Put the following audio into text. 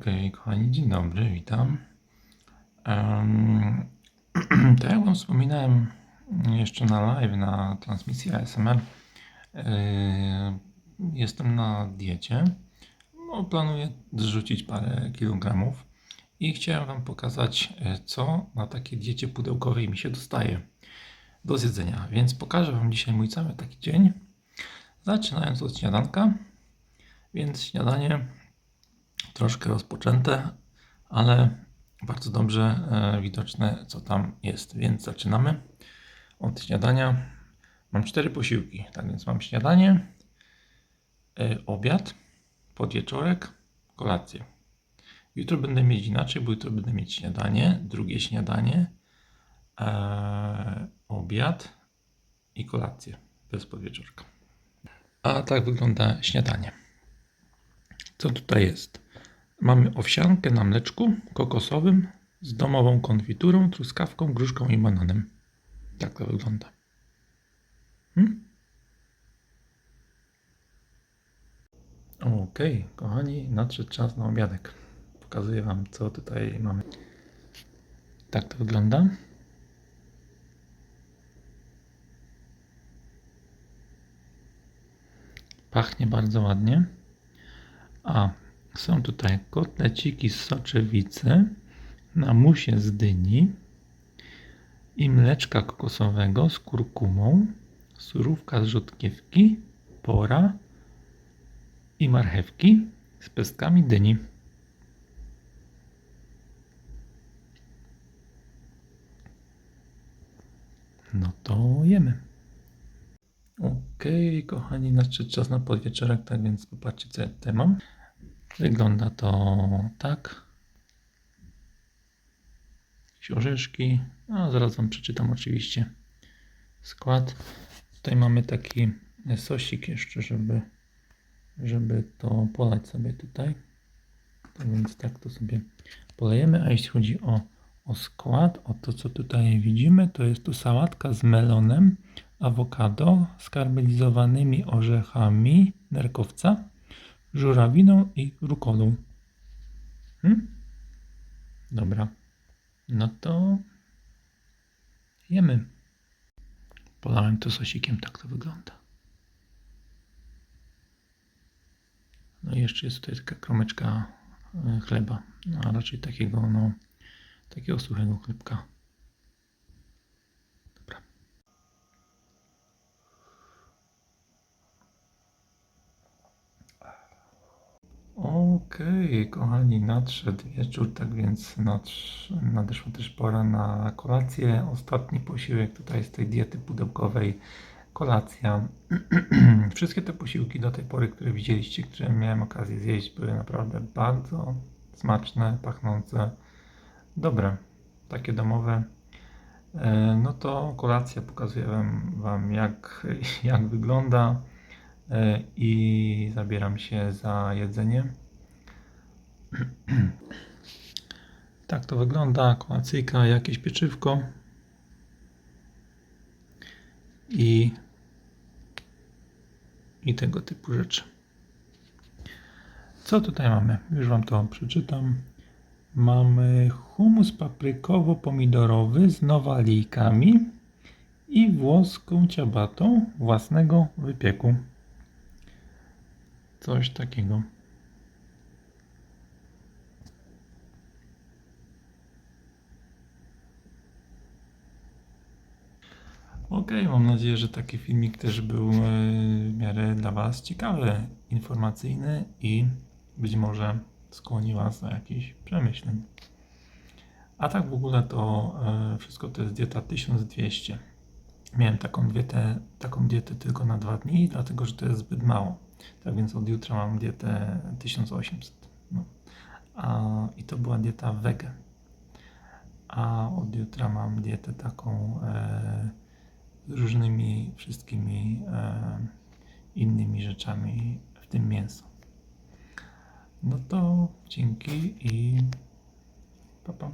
Okej, kochani, dzień dobry, witam. Um, tak jak Wam wspominałem jeszcze na live, na transmisji ASMR, yy, jestem na diecie. No, planuję zrzucić parę kilogramów i chciałem Wam pokazać, e, co na takiej diecie pudełkowej mi się dostaje do zjedzenia. Więc pokażę Wam dzisiaj mój cały taki dzień, zaczynając od śniadanka. Więc śniadanie troszkę rozpoczęte, ale bardzo dobrze e, widoczne, co tam jest. Więc zaczynamy od śniadania. Mam cztery posiłki, tak więc mam śniadanie, e, obiad, podwieczorek, kolację. Jutro będę mieć inaczej, bo jutro będę mieć śniadanie, drugie śniadanie, e, obiad i kolację bez podwieczorka. A tak wygląda śniadanie. Co tutaj jest? Mamy owsiankę na mleczku kokosowym z domową konfiturą, truskawką, gruszką i bananem. Tak to wygląda. Hmm? Okej, kochani, nadszedł czas na obiadek. Pokazuję Wam, co tutaj mamy. Tak to wygląda. Pachnie bardzo ładnie. A są tutaj kotleciki z soczewicy na musie z dyni i mleczka kokosowego z kurkumą, surówka z rzodkiewki, pora i marchewki z pestkami dyni. No to jemy. Okej, kochani, nadszedł czas na podwieczorek, tak więc popatrzcie, co ja tutaj mam. Wygląda to tak. Jakieś orzeszki. A zaraz Wam przeczytam oczywiście skład. Tutaj mamy taki sosik jeszcze, żeby, żeby to polać sobie tutaj. Tak więc tak to sobie polejemy. A jeśli chodzi o, o skład, o to co tutaj widzimy, to jest tu sałatka z melonem, awokado, skarmelizowanymi orzechami nerkowca żurawiną i rukolą. Hmm? Dobra. No to jemy. Polałem to sosikiem, tak to wygląda. No i jeszcze jest tutaj taka kromeczka e, chleba, no, a raczej takiego, no, takiego suchego chlebka. Okej, kochani, nadszedł wieczór, tak więc nadsz, nadeszła też pora na kolację. Ostatni posiłek tutaj z tej diety pudełkowej. Kolacja. Wszystkie te posiłki do tej pory, które widzieliście, które miałem okazję zjeść, były naprawdę bardzo smaczne, pachnące, dobre, takie domowe. E, No to kolacja pokazuję wam, jak, jak wygląda i zabieram się za jedzenie. Tak to wygląda, kolacyjka, jakieś pieczywko i, i tego typu rzeczy. Co tutaj mamy? Już Wam to przeczytam. Mamy humus paprykowo-pomidorowy z nowalijkami i włoską ciabatą własnego wypieku. Coś takiego. Okej, mam nadzieję, że taki filmik też był e, w miarę dla Was ciekawy, informacyjny i być może skłoni Was do jakichś przemyśleń. A tak w ogóle to e, wszystko to jest dieta 1200. Miałem taką dietę, taką dietę tylko na dwa dni, dlatego że to jest zbyt mało. Tak więc od jutra mam dietę 1800. No. A, I to była dieta wege. A od jutra mam dietę taką e, różnymi wszystkimi e, innymi rzeczami, w tym mięso. No to dzięki i pa pa.